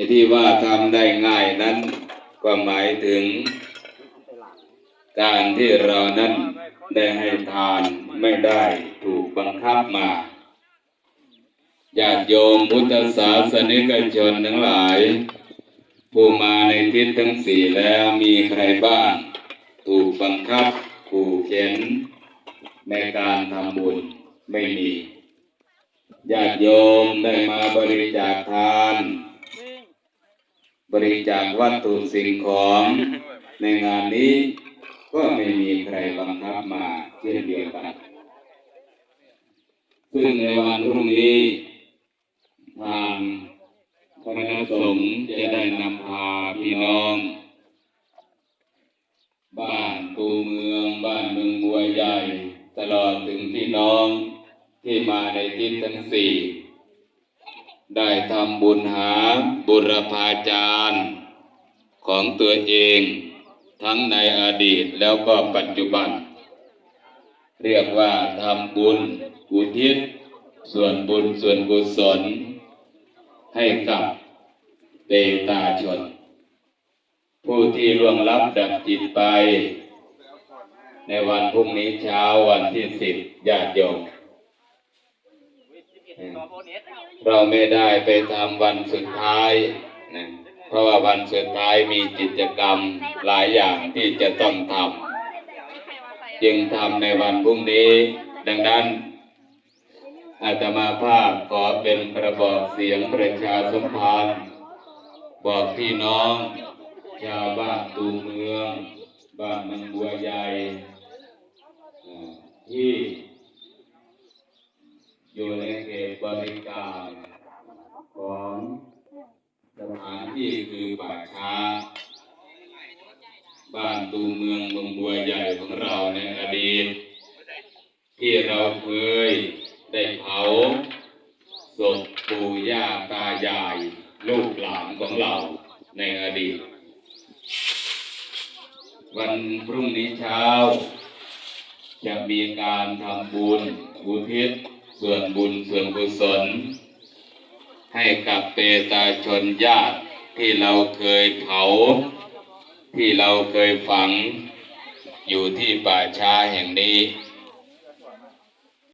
อ้ที่ว่าทำได้ง่ายนั้น ก็หมายถึง การที่เรานั้นได้ให้ทานไม่ได้ถูกบังคับมาญาติโยมพุทธศาสนิกชนทั้งหลาย ผู้มาในทิศทั้งสี่แล้วมีใครบ้าง ถูกบังคับขู่เข็นในการทำบุญไม่มีญาติโยมได้มาบริจาคทาน บริจาควัตถุสิ่งของในงานนี้ก็ไม่มีใครบังคับมาเช่นเดียวกัน ซึ่งในวันพรุ่งนี้ ทางคณะสงฆ์จะได้นำพาพี่น้อง บ้านตูเมืองบ้านเมืองบัวใหญ่ ตลอดถึงพี่น้องที่มาในทิศทั้งสี่ ได้ทำบุญหาบุรพาจารย์ของตัวเองทั้งในอดีตแล้วก็ปัจจุบัน เรียกว่าทำบุญอุทิศส่วนบุญส่วนกุศล ให้กับเตตาชน ผู้ที่ล่วงลับดับจิตไป ในวันพรุ่งนี้เช้าวันที่สิบญาติโยม เราไม่ได้ไปทำวันสุดท้ายนะเพราะว่าวันสุดท้ายมีกิจกรรมหลายอย่างที่จะต้องทำจึงทำในวันพรุ่งนี้ ดังนั้นอาตมาภาพขอเป็นกระบอกเสียงประชาสัมพันธ์บอกพี่น้อง ชาวบ้านตูเมือง บ้านเมืองบัวใหญ่ที่อยู่ใน บริการของสถานที่คือป่าช้า บ้านตูเมืองเมืองบัวใหญ่ของเราในอดีต ที่เราเคยได้เผาศพปู่ย่าตายาย ลูกหลานของเราในอดีต วันพรุ่งนี้เช้า จะมีการทำบุญอุทิศ ส่วนบุญส่วนกุศล ให้กับเปตาชนญาติที่เราเคยเผา ที่เราเคยฝัง อยู่ที่ป่าช้าแห่งนี้